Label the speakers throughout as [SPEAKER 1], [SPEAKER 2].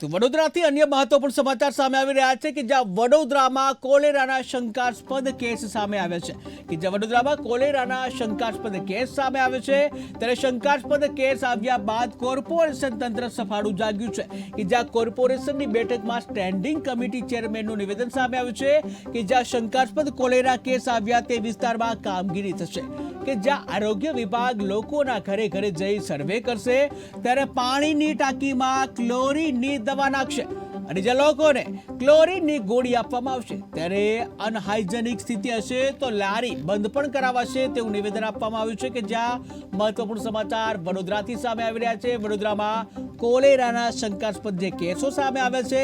[SPEAKER 1] તો વડોદરાથી અન્ય મહત્વપૂર્ણ સમાચાર સામે આવી રહ્યા છે કે જ્યાં વડોદરામાં કોલેરાના શંકાસ્પદ કેસ સામે આવ્યા છે. કે જ્યાં વડોદરામાં કોલેરાના શંકાસ્પદ કેસ સામે આવ્યો છે, ત્યારે શંકાસ્પદ કેસ આવ્યા બાદ કોર્પોરેશન તંત્ર સફાળું જાગ્યું છે. કે જ્યાં કોર્પોરેશનની બેઠકમાં સ્ટેન્ડિંગ કમિટી ચેરમેનનું નિવેદન સામે આવ્યું છે, કે જ્યાં શંકાસ્પદ કોલેરા કેસ આવ્યા તે વિસ્તારમાં કામગીરી થશે. કે જ્યાં આરોગ્ય વિભાગ લોકોના ઘરે ઘરે જઈ સર્વે કરશે, ત્યારે પાણીની ટાંકીમાં ક્લોરીનની દવા નાખશે. અને જે લોકોને ક્લોરીનની ગોળી આપવામાં આવશે, ત્યારે અનહાઇજેનિક સ્થિતિ હશે તો લારી બંધ પણ કરાવાશે તેવું નિવેદન આપવામાં આવ્યું છે કે જ્યાં મહત્વપૂર્ણ સમાચાર વડોદરાથી સામે આવી રહ્યા છે. વડોદરામાં કોલેરાના શંકાસ્પદ જે કેસો સામે આવ્યા છે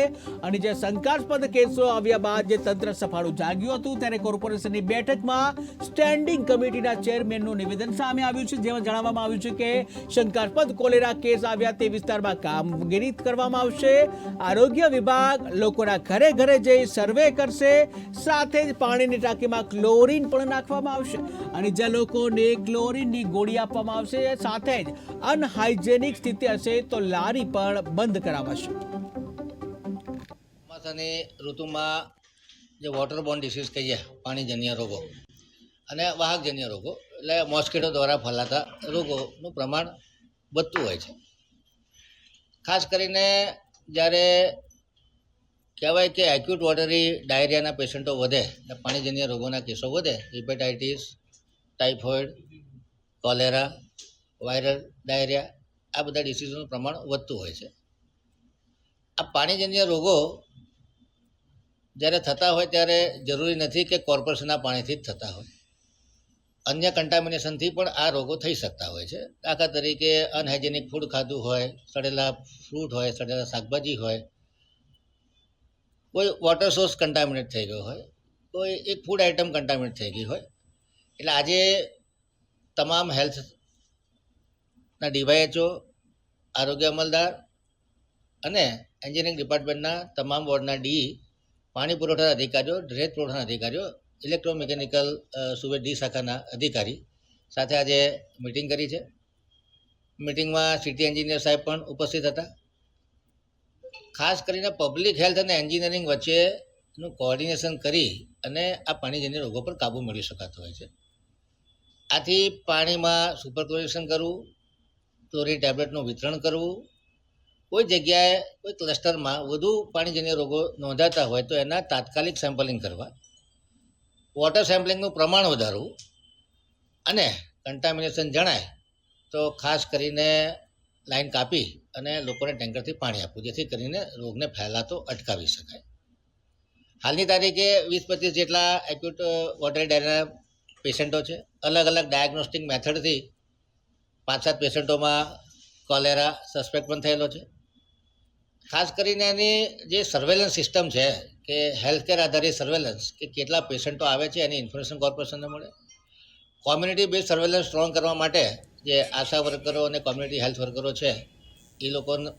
[SPEAKER 1] અને જે શંકાસ્પદ કેસો આવ્યા બાદ જે તંત્ર સફાળું જાગ્યું હતું ત્યારે કોર્પોરેશનની બેઠકમાં સ્ટેન્ડિંગ કમિટીના ચેરમેનનું નિવેદન સામે આવ્યું છે, જેમાં જણાવવામાં આવ્યું છે કે શંકાસ્પદ કોલેરા કેસ આવ્યા તે વિસ્તારમાં કામગીરી કરવામાં આવશે. આરોગ્ય વિભાગ લોકોના ઘરે ઘરે જઈ સર્વે કરશે, સાથે જ પાણીની ટાંકીમાં ક્લોરીન પણ નાખવામાં આવશે અને જે લોકોને ક્લોરીનની ગોળી આપવામાં આવશે, સાથે જ અનહાઇજેનિક સ્થિતિ હશે તો લારી પણ બંધ કરાવાશે.
[SPEAKER 2] ચોમાસાની ઋતુમાં જે વોટર વોટરબોર્ન ડિસીઝ કહીએ પાણીજન્ય રોગો અને વાહકજન્ય રોગો, એટલે મોસ્કીટો દ્વારા ફેલાતા રોગોનું પ્રમાણ વધતું હોય છે. ખાસ કરીને જ્યારે કહેવાય કે એક્યુટ વોટરી ડાયરિયાના પેશન્ટો વધે, એટલે પાણીજન્ય રોગોના કેસો વધે hepatitis typhoid cholera viral diarrhoea આ બધા ડિસીઝનું પ્રમાણ વધતું હોય છે. આ પાણીજન્ય રોગો જ્યારે થતા હોય ત્યારે જરૂરી નથી કે કોર્પોરેશનના પાણીથી જ થતા હોય. અન્ય કન્ટામિનેશનથી પણ આ રોગો થઈ શકતા હોય છે. દાખલા તરીકે અનહાઇજેનિક ફૂડ ખાધું હોય, સડેલા ફ્રૂટ હોય, સડેલા શાકભાજી હોય, કોઈ વોટર સોર્સ કન્ટામિનેટ થઈ ગયો હોય, કોઈ એક ફૂડ આઇટમ કન્ટામિનેટ થઈ ગઈ હોય. એટલે આજે તમામ હેલ્થના ડીવાયએચઓ આરોગ્ય અમલદાર અને એન્જિનિયરિંગ ડિપાર્ટમેન્ટના તમામ વોર્ડના ડી પાણી પુરવઠા અધિકારીઓ ડ્રેનેજ પુરવઠાના અધિકારીઓ ઇલેક્ટ્રોમિકેનિકલ સુવે ડી શાખાના અધિકારી સાથે આજે મિટિંગ કરી છે. મિટિંગમાં સિટી એન્જિનિયર સાહેબ પણ ઉપસ્થિત હતા. ખાસ કરીને પબ્લિક હેલ્થ અને એન્જિનિયરિંગ વચ્ચેનું કોઓર્ડિનેશન કરી અને આ પાણીજન્ય રોગો પર કાબૂ મેળવી શકાતો હોય છે. આથી પાણીમાં સુપર ક્લોરિનેશન કરવું ક્લોરીન ટેબ્લેટનું વિતરણ કરવું. કોઈ જગ્યાએ કોઈ ક્લસ્ટરમાં વધુ પાણીજન્ય રોગો નોંધાતા હોય તો એના તાત્કાલિક સેમ્પલિંગ કરવા. વોટર સેમ્પલિંગનું પ્રમાણ વધારવું. અને કન્ટામિનેશન જણાય તો ખાસ કરીને લાઈન કાપી અને લોકોને ટેન્કરથી પાણી આપવું, જેથી કરીને રોગને ફેલાતો અટકાવી શકાય. હાલની તારીખે વીસ પચીસ જેટલા એક્યુટ વોટર ડાયરિયાના પેશન્ટો છે. અલગ અલગ ડાયગ્નોસ્ટિક મેથડથી પાંચ સાત પેશન્ટોમાં કોલેરા સસ્પેક્ટ પણ થયેલો છે. ખાસ કરીને એની જે સર્વેલન્સ સિસ્ટમ છે કે હેલ્થ કેર આધારિત સર્વેલન્સ કે કેટલા પેશન્ટો આવે છે એની ઇન્ફોર્મેશન કોર્પોરેશનને મળે. કોમ્યુનિટી બેઝ સર્વેલન્સ સ્ટ્રોંગ કરવા માટે જે આશા વર્કરો અને કોમ્યુનિટી હેલ્થ વર્કરો છે, એ લોકોને